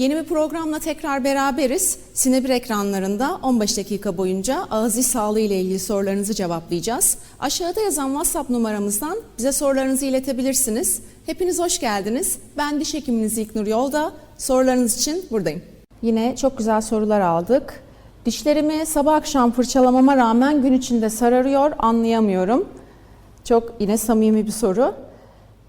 Yeni bir programla tekrar beraberiz. Sinebir ekranlarında 15 dakika boyunca ağız sağlığı ile ilgili sorularınızı cevaplayacağız. Aşağıda yazan WhatsApp numaramızdan bize sorularınızı iletebilirsiniz. Hepiniz hoş geldiniz. Ben diş hekiminiz İlknur Yolda. Sorularınız için buradayım. Yine çok güzel sorular aldık. Dişlerimi sabah akşam fırçalamama rağmen gün içinde sararıyor, anlayamıyorum. Çok yine samimi bir soru.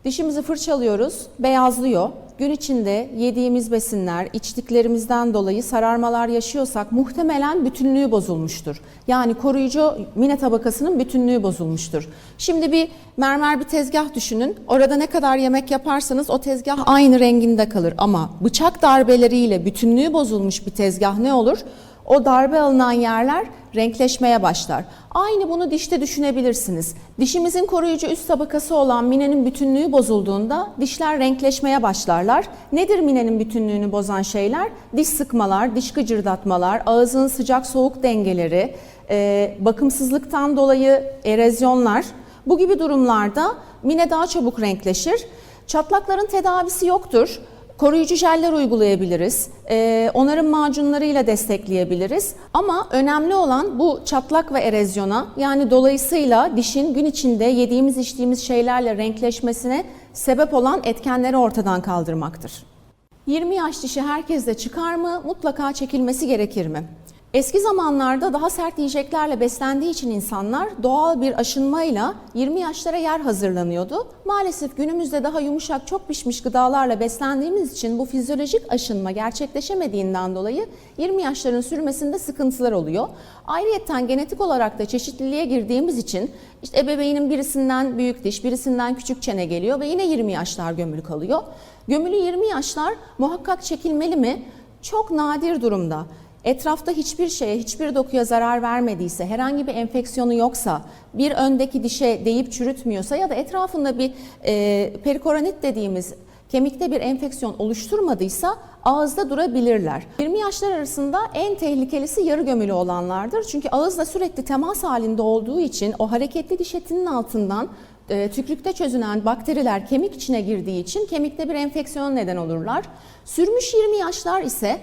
Dişimizi fırçalıyoruz, beyazlıyor. Gün içinde yediğimiz besinler, içtiklerimizden dolayı sararmalar yaşıyorsak muhtemelen bütünlüğü bozulmuştur. Yani koruyucu mine tabakasının bütünlüğü bozulmuştur. Şimdi bir mermer bir tezgah düşünün. Orada ne kadar yemek yaparsanız o tezgah aynı renginde kalır. Ama bıçak darbeleriyle bütünlüğü bozulmuş bir tezgah ne olur? O darbe alınan yerler renkleşmeye başlar. Aynı bunu dişte düşünebilirsiniz. Dişimizin koruyucu üst tabakası olan minenin bütünlüğü bozulduğunda dişler renkleşmeye başlarlar. Nedir minenin bütünlüğünü bozan şeyler? Diş sıkmalar, diş gıcırdatmalar, ağızın sıcak soğuk dengeleri, e, bakımsızlıktan dolayı erozyonlar. Bu gibi durumlarda mine daha çabuk renkleşir. Çatlakların tedavisi yoktur. Koruyucu jeller uygulayabiliriz. Ee, onarım macunlarıyla destekleyebiliriz. Ama önemli olan bu çatlak ve erozyona yani dolayısıyla dişin gün içinde yediğimiz içtiğimiz şeylerle renkleşmesine sebep olan etkenleri ortadan kaldırmaktır. 20 yaş dişi herkeste çıkar mı? Mutlaka çekilmesi gerekir mi? Eski zamanlarda daha sert yiyeceklerle beslendiği için insanlar doğal bir aşınmayla 20 yaşlara yer hazırlanıyordu. Maalesef günümüzde daha yumuşak, çok pişmiş gıdalarla beslendiğimiz için bu fizyolojik aşınma gerçekleşemediğinden dolayı 20 yaşların sürmesinde sıkıntılar oluyor. Ayrıyeten genetik olarak da çeşitliliğe girdiğimiz için işte ebeveynin birisinden büyük diş, birisinden küçük çene geliyor ve yine 20 yaşlar gömülü kalıyor. Gömülü 20 yaşlar muhakkak çekilmeli mi? Çok nadir durumda. Etrafta hiçbir şeye, hiçbir dokuya zarar vermediyse, herhangi bir enfeksiyonu yoksa, bir öndeki dişe değip çürütmüyorsa ya da etrafında bir e, perikoronit dediğimiz kemikte bir enfeksiyon oluşturmadıysa ağızda durabilirler. 20 yaşlar arasında en tehlikelisi yarı gömülü olanlardır. Çünkü ağızla sürekli temas halinde olduğu için o hareketli diş etinin altından e, tükrükte çözünen bakteriler kemik içine girdiği için kemikte bir enfeksiyon neden olurlar. Sürmüş 20 yaşlar ise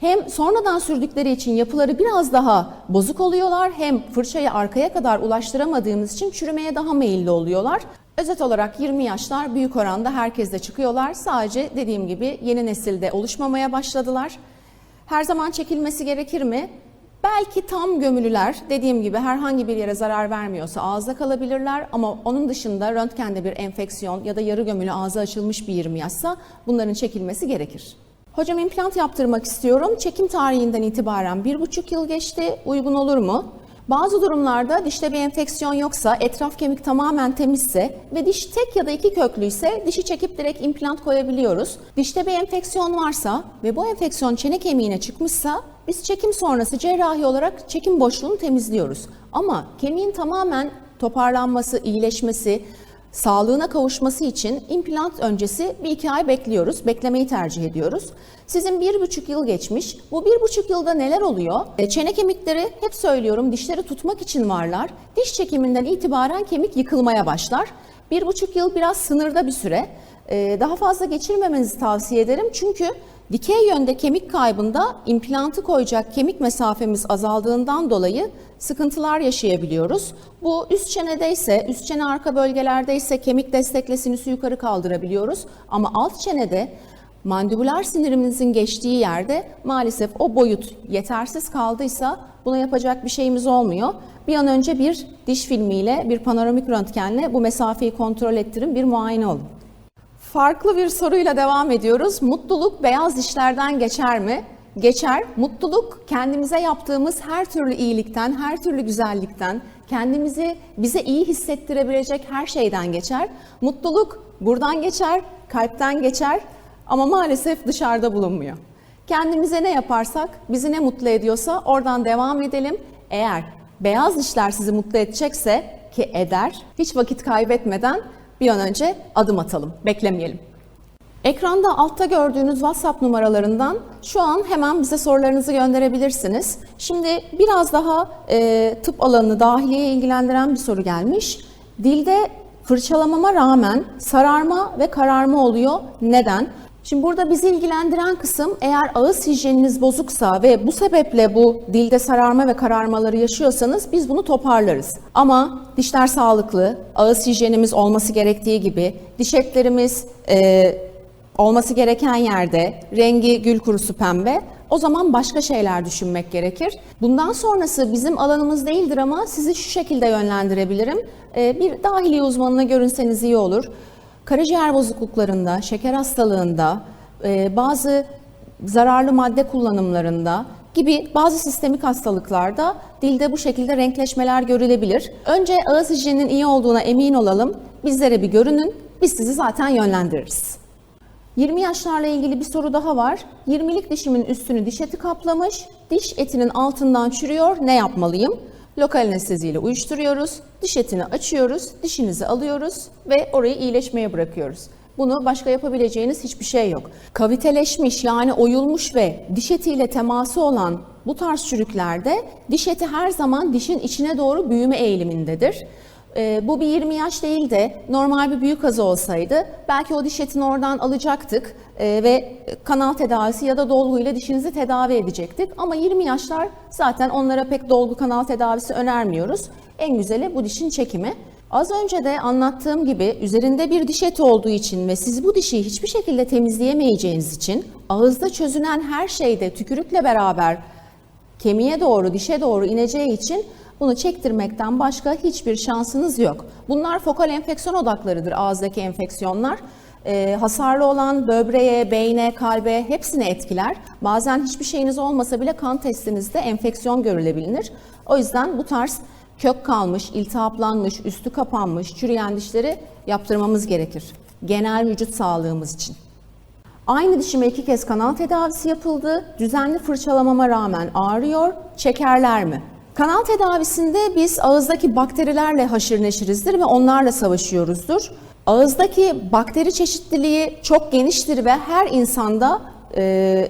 hem sonradan sürdükleri için yapıları biraz daha bozuk oluyorlar hem fırçayı arkaya kadar ulaştıramadığımız için çürümeye daha meyilli oluyorlar. Özet olarak 20 yaşlar büyük oranda herkeste çıkıyorlar. Sadece dediğim gibi yeni nesilde oluşmamaya başladılar. Her zaman çekilmesi gerekir mi? Belki tam gömülüler dediğim gibi herhangi bir yere zarar vermiyorsa ağızda kalabilirler ama onun dışında röntgende bir enfeksiyon ya da yarı gömülü ağzı açılmış bir 20 yaşsa bunların çekilmesi gerekir. Hocam implant yaptırmak istiyorum. Çekim tarihinden itibaren bir buçuk yıl geçti. Uygun olur mu? Bazı durumlarda dişte bir enfeksiyon yoksa, etraf kemik tamamen temizse ve diş tek ya da iki köklüyse dişi çekip direkt implant koyabiliyoruz. Dişte bir enfeksiyon varsa ve bu enfeksiyon çene kemiğine çıkmışsa biz çekim sonrası cerrahi olarak çekim boşluğunu temizliyoruz. Ama kemiğin tamamen toparlanması, iyileşmesi, sağlığına kavuşması için implant öncesi bir iki ay bekliyoruz. Beklemeyi tercih ediyoruz. Sizin bir buçuk yıl geçmiş. Bu bir buçuk yılda neler oluyor? E, Çene kemikleri hep söylüyorum dişleri tutmak için varlar. Diş çekiminden itibaren kemik yıkılmaya başlar. Bir buçuk yıl biraz sınırda bir süre. E, Daha fazla geçirmemenizi tavsiye ederim. Çünkü dikey yönde kemik kaybında implantı koyacak kemik mesafemiz azaldığından dolayı sıkıntılar yaşayabiliyoruz. Bu üst çenedeyse, üst çene arka bölgelerdeyse kemik destekle sinüsü yukarı kaldırabiliyoruz. Ama alt çenede mandibular sinirimizin geçtiği yerde maalesef o boyut yetersiz kaldıysa buna yapacak bir şeyimiz olmuyor. Bir an önce bir diş filmiyle, bir panoramik röntgenle bu mesafeyi kontrol ettirin, bir muayene olun. Farklı bir soruyla devam ediyoruz. Mutluluk beyaz dişlerden geçer mi? Geçer. Mutluluk kendimize yaptığımız her türlü iyilikten, her türlü güzellikten, kendimizi bize iyi hissettirebilecek her şeyden geçer. Mutluluk buradan geçer, kalpten geçer ama maalesef dışarıda bulunmuyor. Kendimize ne yaparsak, bizi ne mutlu ediyorsa oradan devam edelim. Eğer beyaz dişler sizi mutlu edecekse ki eder, hiç vakit kaybetmeden bir an önce adım atalım, beklemeyelim. Ekranda altta gördüğünüz WhatsApp numaralarından şu an hemen bize sorularınızı gönderebilirsiniz. Şimdi biraz daha e, tıp alanını, dahiliye ilgilendiren bir soru gelmiş. Dilde fırçalamama rağmen sararma ve kararma oluyor. Neden? Şimdi burada bizi ilgilendiren kısım eğer ağız hijyeniniz bozuksa ve bu sebeple bu dilde sararma ve kararmaları yaşıyorsanız biz bunu toparlarız. Ama dişler sağlıklı, ağız hijyenimiz olması gerektiği gibi, diş etlerimiz e, olması gereken yerde, rengi gül kurusu pembe, o zaman başka şeyler düşünmek gerekir. Bundan sonrası bizim alanımız değildir ama sizi şu şekilde yönlendirebilirim. E, bir dahiliye uzmanına görünseniz iyi olur. Karaciğer bozukluklarında, şeker hastalığında, e, bazı zararlı madde kullanımlarında gibi bazı sistemik hastalıklarda dilde bu şekilde renkleşmeler görülebilir. Önce ağız hijyeninin iyi olduğuna emin olalım. Bizlere bir görünün. Biz sizi zaten yönlendiririz. 20 yaşlarla ilgili bir soru daha var. 20'lik dişimin üstünü diş eti kaplamış. Diş etinin altından çürüyor. Ne yapmalıyım? Lokal anesteziyle uyuşturuyoruz. Diş etini açıyoruz. Dişinizi alıyoruz ve orayı iyileşmeye bırakıyoruz. Bunu başka yapabileceğiniz hiçbir şey yok. Kaviteleşmiş yani oyulmuş ve diş etiyle teması olan bu tarz çürüklerde diş eti her zaman dişin içine doğru büyüme eğilimindedir. Ee, bu bir 20 yaş değil de normal bir büyük kazı olsaydı belki o diş etini oradan alacaktık e, ve kanal tedavisi ya da dolguyla dişinizi tedavi edecektik. Ama 20 yaşlar zaten onlara pek dolgu kanal tedavisi önermiyoruz. En güzeli bu dişin çekimi. Az önce de anlattığım gibi üzerinde bir diş eti olduğu için ve siz bu dişi hiçbir şekilde temizleyemeyeceğiniz için ağızda çözünen her şeyde tükürükle beraber kemiğe doğru, dişe doğru ineceği için bunu çektirmekten başka hiçbir şansınız yok. Bunlar fokal enfeksiyon odaklarıdır ağızdaki enfeksiyonlar. Ee, hasarlı olan böbreğe, beyne, kalbe hepsini etkiler. Bazen hiçbir şeyiniz olmasa bile kan testinizde enfeksiyon görülebilir. O yüzden bu tarz kök kalmış, iltihaplanmış, üstü kapanmış, çürüyen dişleri yaptırmamız gerekir. Genel vücut sağlığımız için. Aynı dişime iki kez kanal tedavisi yapıldı. Düzenli fırçalamama rağmen ağrıyor. Çekerler mi? Kanal tedavisinde biz ağızdaki bakterilerle haşır neşirizdir ve onlarla savaşıyoruzdur. Ağızdaki bakteri çeşitliliği çok geniştir ve her insanda e,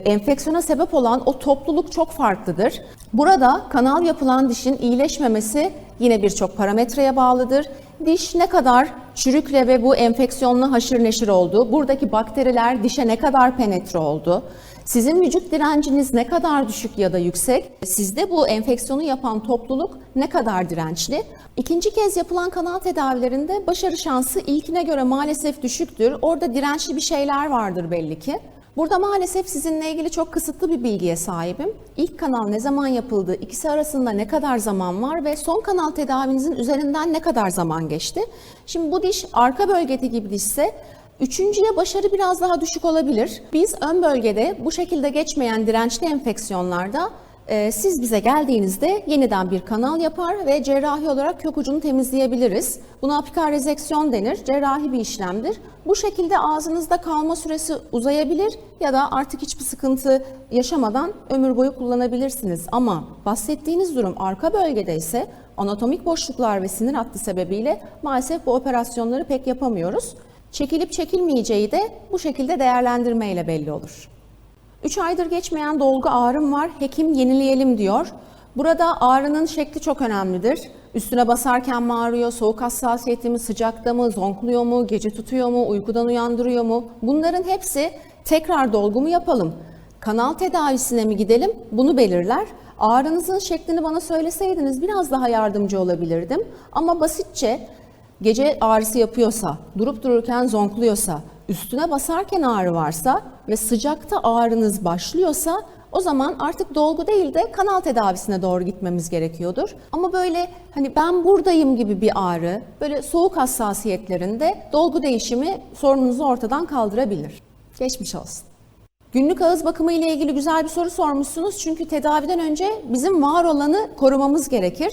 enfeksiyona sebep olan o topluluk çok farklıdır. Burada kanal yapılan dişin iyileşmemesi yine birçok parametreye bağlıdır. Diş ne kadar çürükle ve bu enfeksiyonla haşır neşir oldu, buradaki bakteriler dişe ne kadar penetre oldu, sizin vücut direnciniz ne kadar düşük ya da yüksek, sizde bu enfeksiyonu yapan topluluk ne kadar dirençli? İkinci kez yapılan kanal tedavilerinde başarı şansı ilkine göre maalesef düşüktür. Orada dirençli bir şeyler vardır belli ki. Burada maalesef sizinle ilgili çok kısıtlı bir bilgiye sahibim. İlk kanal ne zaman yapıldı, ikisi arasında ne kadar zaman var ve son kanal tedavinizin üzerinden ne kadar zaman geçti? Şimdi bu diş arka bölgede gibi dişse Üçüncüye başarı biraz daha düşük olabilir. Biz ön bölgede bu şekilde geçmeyen dirençli enfeksiyonlarda e, siz bize geldiğinizde yeniden bir kanal yapar ve cerrahi olarak kök ucunu temizleyebiliriz. Buna apikal rezeksiyon denir. Cerrahi bir işlemdir. Bu şekilde ağzınızda kalma süresi uzayabilir ya da artık hiçbir sıkıntı yaşamadan ömür boyu kullanabilirsiniz. Ama bahsettiğiniz durum arka bölgede ise anatomik boşluklar ve sinir hattı sebebiyle maalesef bu operasyonları pek yapamıyoruz. Çekilip çekilmeyeceği de bu şekilde değerlendirmeyle belli olur. 3 aydır geçmeyen dolgu ağrım var, hekim yenileyelim diyor. Burada ağrının şekli çok önemlidir. Üstüne basarken mi ağrıyor, soğuk hassasiyeti mi, sıcakta mı, zonkluyor mu, gece tutuyor mu, uykudan uyandırıyor mu? Bunların hepsi tekrar dolgu mu yapalım, kanal tedavisine mi gidelim bunu belirler. Ağrınızın şeklini bana söyleseydiniz biraz daha yardımcı olabilirdim. Ama basitçe gece ağrısı yapıyorsa, durup dururken zonkluyorsa, üstüne basarken ağrı varsa ve sıcakta ağrınız başlıyorsa o zaman artık dolgu değil de kanal tedavisine doğru gitmemiz gerekiyordur. Ama böyle hani ben buradayım gibi bir ağrı, böyle soğuk hassasiyetlerinde dolgu değişimi sorununuzu ortadan kaldırabilir. Geçmiş olsun. Günlük ağız bakımı ile ilgili güzel bir soru sormuşsunuz. Çünkü tedaviden önce bizim var olanı korumamız gerekir.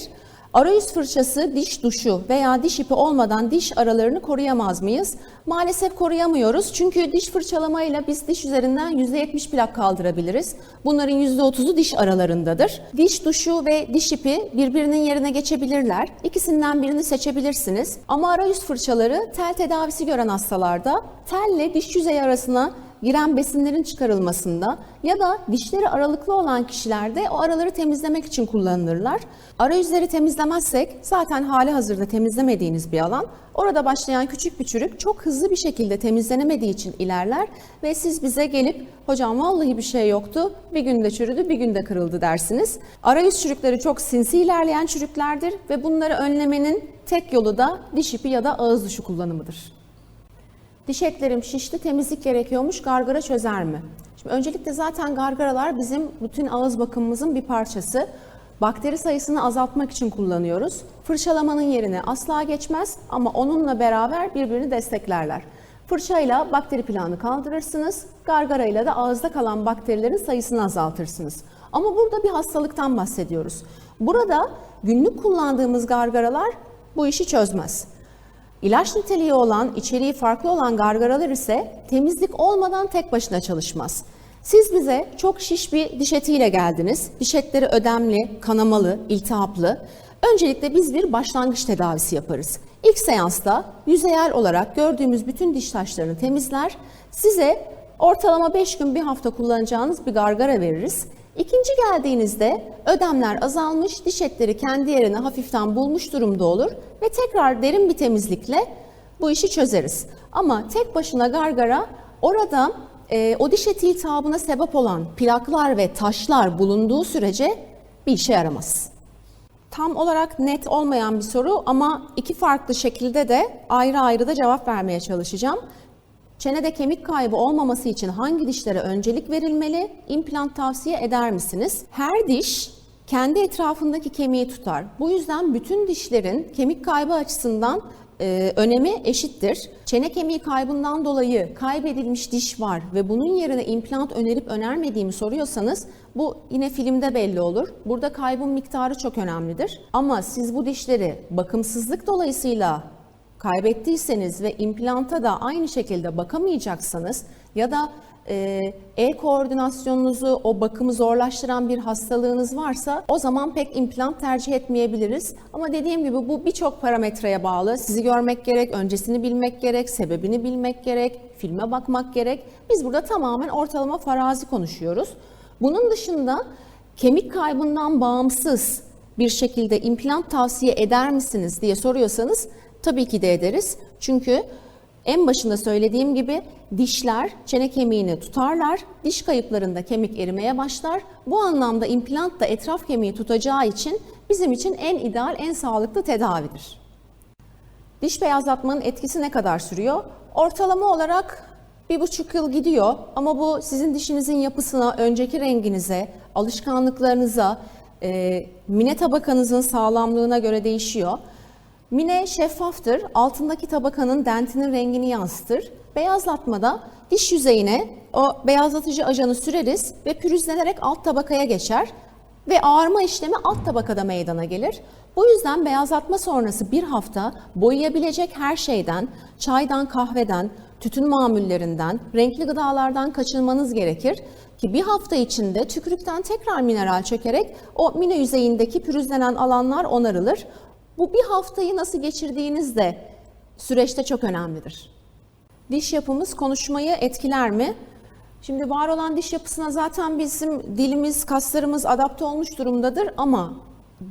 Arayüz fırçası, diş duşu veya diş ipi olmadan diş aralarını koruyamaz mıyız? Maalesef koruyamıyoruz. Çünkü diş fırçalamayla biz diş üzerinden %70 plak kaldırabiliriz. Bunların %30'u diş aralarındadır. Diş duşu ve diş ipi birbirinin yerine geçebilirler. İkisinden birini seçebilirsiniz. Ama arayüz fırçaları tel tedavisi gören hastalarda telle diş yüzeyi arasına giren besinlerin çıkarılmasında ya da dişleri aralıklı olan kişilerde o araları temizlemek için kullanılırlar. Arayüzleri temizlemezsek zaten hali hazırda temizlemediğiniz bir alan. Orada başlayan küçük bir çürük çok hızlı bir şekilde temizlenemediği için ilerler ve siz bize gelip hocam vallahi bir şey yoktu bir günde çürüdü bir günde kırıldı dersiniz. Arayüz çürükleri çok sinsi ilerleyen çürüklerdir ve bunları önlemenin tek yolu da diş ipi ya da ağız duşu kullanımıdır. Diş etlerim şişti, temizlik gerekiyormuş, gargara çözer mi? Şimdi öncelikle zaten gargaralar bizim bütün ağız bakımımızın bir parçası. Bakteri sayısını azaltmak için kullanıyoruz. Fırçalamanın yerine asla geçmez ama onunla beraber birbirini desteklerler. Fırçayla bakteri planı kaldırırsınız, gargarayla da ağızda kalan bakterilerin sayısını azaltırsınız. Ama burada bir hastalıktan bahsediyoruz. Burada günlük kullandığımız gargaralar bu işi çözmez. İlaç niteliği olan, içeriği farklı olan gargaralar ise temizlik olmadan tek başına çalışmaz. Siz bize çok şiş bir diş etiyle geldiniz. Diş etleri ödemli, kanamalı, iltihaplı. Öncelikle biz bir başlangıç tedavisi yaparız. İlk seansta yüzeyel olarak gördüğümüz bütün diş taşlarını temizler. Size ortalama 5 gün bir hafta kullanacağınız bir gargara veririz. İkinci geldiğinizde ödemler azalmış, diş etleri kendi yerini hafiften bulmuş durumda olur ve tekrar derin bir temizlikle bu işi çözeriz. Ama tek başına gargara orada e, o diş eti iltihabına sebep olan plaklar ve taşlar bulunduğu sürece bir işe yaramaz. Tam olarak net olmayan bir soru ama iki farklı şekilde de ayrı ayrı da cevap vermeye çalışacağım. Çenede kemik kaybı olmaması için hangi dişlere öncelik verilmeli? İmplant tavsiye eder misiniz? Her diş kendi etrafındaki kemiği tutar. Bu yüzden bütün dişlerin kemik kaybı açısından e, önemi eşittir. Çene kemiği kaybından dolayı kaybedilmiş diş var ve bunun yerine implant önerip önermediğimi soruyorsanız bu yine filmde belli olur. Burada kaybın miktarı çok önemlidir. Ama siz bu dişleri bakımsızlık dolayısıyla kaybettiyseniz ve implanta da aynı şekilde bakamayacaksanız ya da e, el koordinasyonunuzu, o bakımı zorlaştıran bir hastalığınız varsa o zaman pek implant tercih etmeyebiliriz. Ama dediğim gibi bu birçok parametreye bağlı. Sizi görmek gerek, öncesini bilmek gerek, sebebini bilmek gerek, filme bakmak gerek. Biz burada tamamen ortalama farazi konuşuyoruz. Bunun dışında kemik kaybından bağımsız bir şekilde implant tavsiye eder misiniz diye soruyorsanız tabii ki de ederiz. Çünkü en başında söylediğim gibi dişler çene kemiğini tutarlar, diş kayıplarında kemik erimeye başlar. Bu anlamda implant da etraf kemiği tutacağı için bizim için en ideal, en sağlıklı tedavidir. Diş beyazlatmanın etkisi ne kadar sürüyor? Ortalama olarak bir buçuk yıl gidiyor ama bu sizin dişinizin yapısına, önceki renginize, alışkanlıklarınıza, e, mine tabakanızın sağlamlığına göre değişiyor. Mine şeffaftır, altındaki tabakanın dentinin rengini yansıtır. Beyazlatmada diş yüzeyine o beyazlatıcı ajanı süreriz ve pürüzlenerek alt tabakaya geçer ve ağarma işlemi alt tabakada meydana gelir. Bu yüzden beyazlatma sonrası bir hafta boyayabilecek her şeyden, çaydan, kahveden, tütün mamullerinden, renkli gıdalardan kaçınmanız gerekir ki bir hafta içinde tükürükten tekrar mineral çökerek o mine yüzeyindeki pürüzlenen alanlar onarılır. Bu bir haftayı nasıl geçirdiğiniz de süreçte çok önemlidir. Diş yapımız konuşmayı etkiler mi? Şimdi var olan diş yapısına zaten bizim dilimiz, kaslarımız adapte olmuş durumdadır ama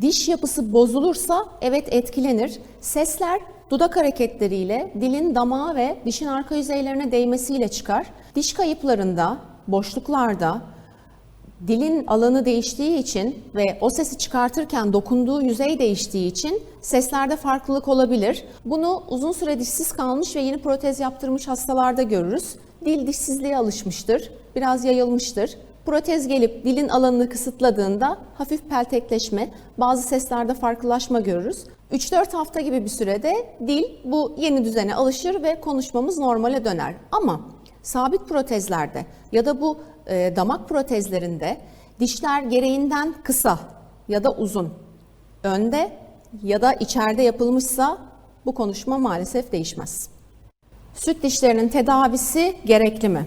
diş yapısı bozulursa evet etkilenir. Sesler dudak hareketleriyle dilin damağı ve dişin arka yüzeylerine değmesiyle çıkar. Diş kayıplarında, boşluklarda, dilin alanı değiştiği için ve o sesi çıkartırken dokunduğu yüzey değiştiği için seslerde farklılık olabilir. Bunu uzun süre dişsiz kalmış ve yeni protez yaptırmış hastalarda görürüz. Dil dişsizliğe alışmıştır, biraz yayılmıştır. Protez gelip dilin alanını kısıtladığında hafif peltekleşme, bazı seslerde farklılaşma görürüz. 3-4 hafta gibi bir sürede dil bu yeni düzene alışır ve konuşmamız normale döner. Ama sabit protezlerde ya da bu e, damak protezlerinde dişler gereğinden kısa ya da uzun, önde ya da içeride yapılmışsa bu konuşma maalesef değişmez. Süt dişlerinin tedavisi gerekli mi?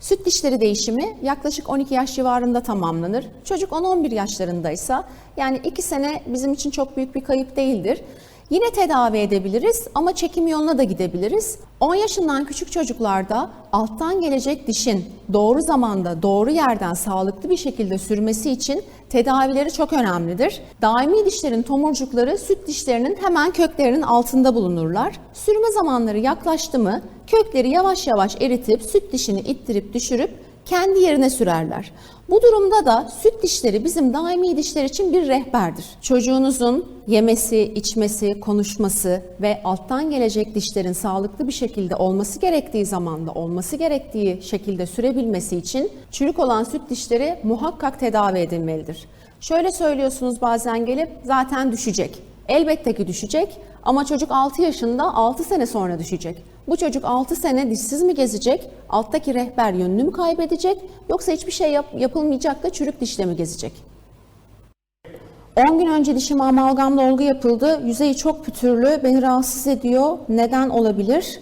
Süt dişleri değişimi yaklaşık 12 yaş civarında tamamlanır. Çocuk 10-11 yaşlarındaysa yani 2 sene bizim için çok büyük bir kayıp değildir. Yine tedavi edebiliriz ama çekim yoluna da gidebiliriz. 10 yaşından küçük çocuklarda alttan gelecek dişin doğru zamanda, doğru yerden sağlıklı bir şekilde sürmesi için tedavileri çok önemlidir. Daimi dişlerin tomurcukları süt dişlerinin hemen köklerinin altında bulunurlar. Sürme zamanları yaklaştı mı kökleri yavaş yavaş eritip süt dişini ittirip düşürüp kendi yerine sürerler. Bu durumda da süt dişleri bizim daimi dişler için bir rehberdir. Çocuğunuzun yemesi, içmesi, konuşması ve alttan gelecek dişlerin sağlıklı bir şekilde olması gerektiği zamanda olması gerektiği şekilde sürebilmesi için çürük olan süt dişleri muhakkak tedavi edilmelidir. Şöyle söylüyorsunuz bazen gelip zaten düşecek. Elbette ki düşecek ama çocuk 6 yaşında 6 sene sonra düşecek. Bu çocuk 6 sene dişsiz mi gezecek? Alttaki rehber yönünü mü kaybedecek? Yoksa hiçbir şey yap- yapılmayacak da çürük dişle mi gezecek? 10 gün önce dişime amalgam dolgu yapıldı. Yüzeyi çok pütürlü, beni rahatsız ediyor. Neden olabilir?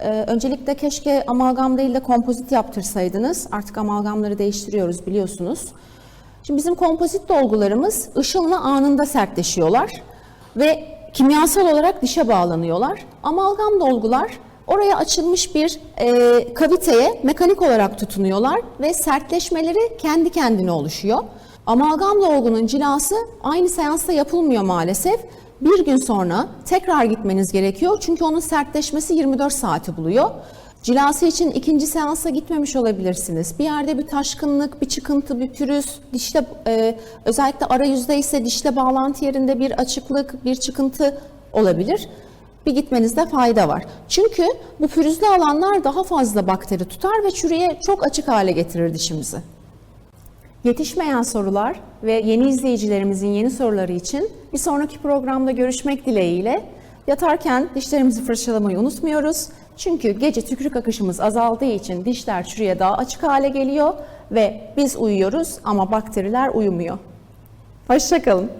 Ee, öncelikle keşke amalgam değil de kompozit yaptırsaydınız. Artık amalgamları değiştiriyoruz biliyorsunuz. Şimdi bizim kompozit dolgularımız ışınla anında sertleşiyorlar ve kimyasal olarak dişe bağlanıyorlar. Amalgam dolgular oraya açılmış bir e, kaviteye mekanik olarak tutunuyorlar ve sertleşmeleri kendi kendine oluşuyor. Amalgam dolgunun cilası aynı seansta yapılmıyor maalesef. Bir gün sonra tekrar gitmeniz gerekiyor çünkü onun sertleşmesi 24 saati buluyor. Cilası için ikinci seansa gitmemiş olabilirsiniz. Bir yerde bir taşkınlık, bir çıkıntı, bir pürüz, dişte e, özellikle arayüzde ise dişle bağlantı yerinde bir açıklık, bir çıkıntı olabilir. Bir gitmenizde fayda var. Çünkü bu pürüzlü alanlar daha fazla bakteri tutar ve çürüye çok açık hale getirir dişimizi. Yetişmeyen sorular ve yeni izleyicilerimizin yeni soruları için bir sonraki programda görüşmek dileğiyle yatarken dişlerimizi fırçalamayı unutmuyoruz. Çünkü gece tükürük akışımız azaldığı için dişler çürüye daha açık hale geliyor ve biz uyuyoruz ama bakteriler uyumuyor. Hoşçakalın.